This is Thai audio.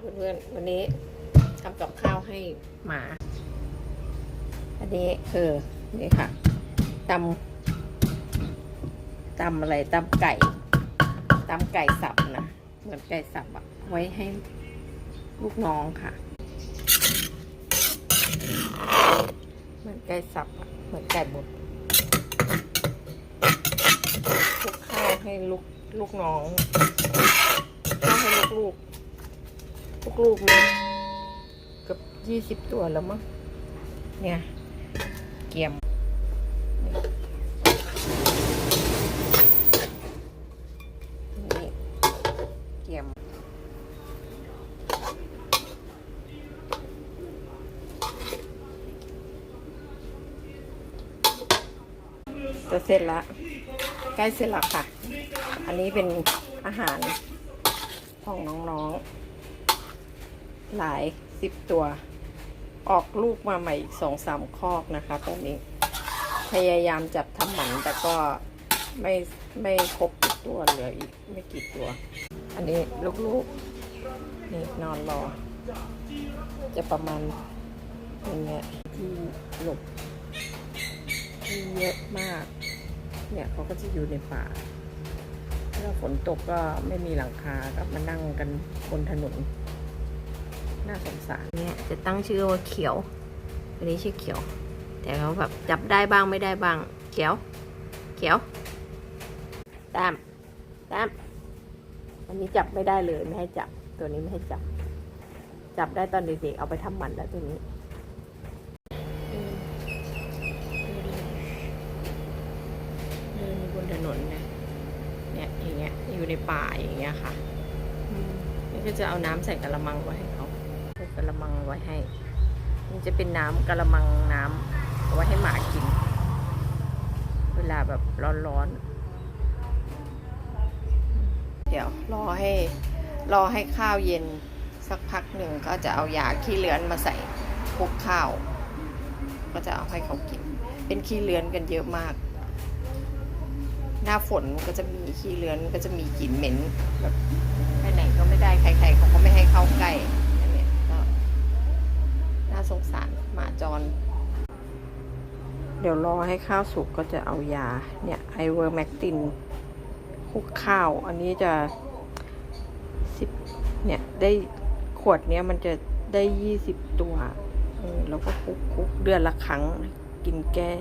เพื่อนๆวันนี้ทำกับข้าวให้หมา อันนี้คือนี่ค่ะตำตำอะไรตำไก่ตำไก่สับนะเหมือนไก่สับอะไว้ให้ลูกน้องค่ะ เหมือนไก่สับอะเหมือนไก่บดคลุกข้าวให้ลูกลูกน้องข้าวให้ลูกๆ ลูกๆมีเกับยี่สิบตัวแล้วมั้งเนี่ย เกียมนี่เกียมจะเสร็จละใกล้เสร็จแล้วค่ะ อันนี้เป็นอาหารของน้องๆ หลายสิบตัว ออกลูกมาใหม่อีกสองสามคอกนะคะตอนนี้ พยายามจับทำหมันแต่ก็ไม่ไม่ครบตัวเหลืออีกไม่กี่ตัว อันนี้ลูกๆนี่นอนรอ จะประมาณอย่างเงี้ยที่หลบที่เยอะมาก เนี่ยเขาก็จะอยู่ในป่าถ้าฝนตกก็ไม่มีหลังคาก็มานั่งกันบนถนน น่าสงสารเนี่ยจะตั้งชื่อว่าเขียวอันนี้ชื่อเขียว แต่เขาแบบจับได้บ้างไม่ได้บ้าง เขียว เขียว ตาม ตาม อันนี้จับไม่ได้เลยไม่ให้จับ ตัวนี้ไม่ให้จับ จับได้ตอนเด็กๆเอาไปทำหมันแล้วตัวนี้เดินบนถนนเนี่ยเนี่ยอย่างเงี้ยอยู่ในป่าอย่างเงี้ยค่ะนี่ก็จะเอาน้ำใส่กระมังไว้ กระมังไว้ให้ มันจะเป็นน้ำกระมังน้ำเอาไว้ให้หมากิน เวลาแบบร้อนๆ เดี๋ยวรอให้รอให้ข้าวเย็นสักพักหนึ่งก็จะเอายาขี้เลือนมาใส่คลุกข้าว ก็จะเอาให้เขากิน เป็นขี้เลือนกันเยอะมาก หน้าฝนก็จะมีขี้เลือนก็จะมีกลิ่นเหม็นแบบไปไหนก็ไม่ได้ใครๆเขาก็ไม่ให้เข้าใกล้อันเนี้ยก็น่าสงสารหมาจร เดี๋ยวรอให้ข้าวสุกก็จะเอายาเนี่ยไอเวอร์แมกตินคลุกข้าว อันนี้จะสิบเนี่ยได้ขวดเนี้ยมันจะได้ยี่สิบตัวเออแล้วก็คุกคุกเดือนละครั้งกินแก้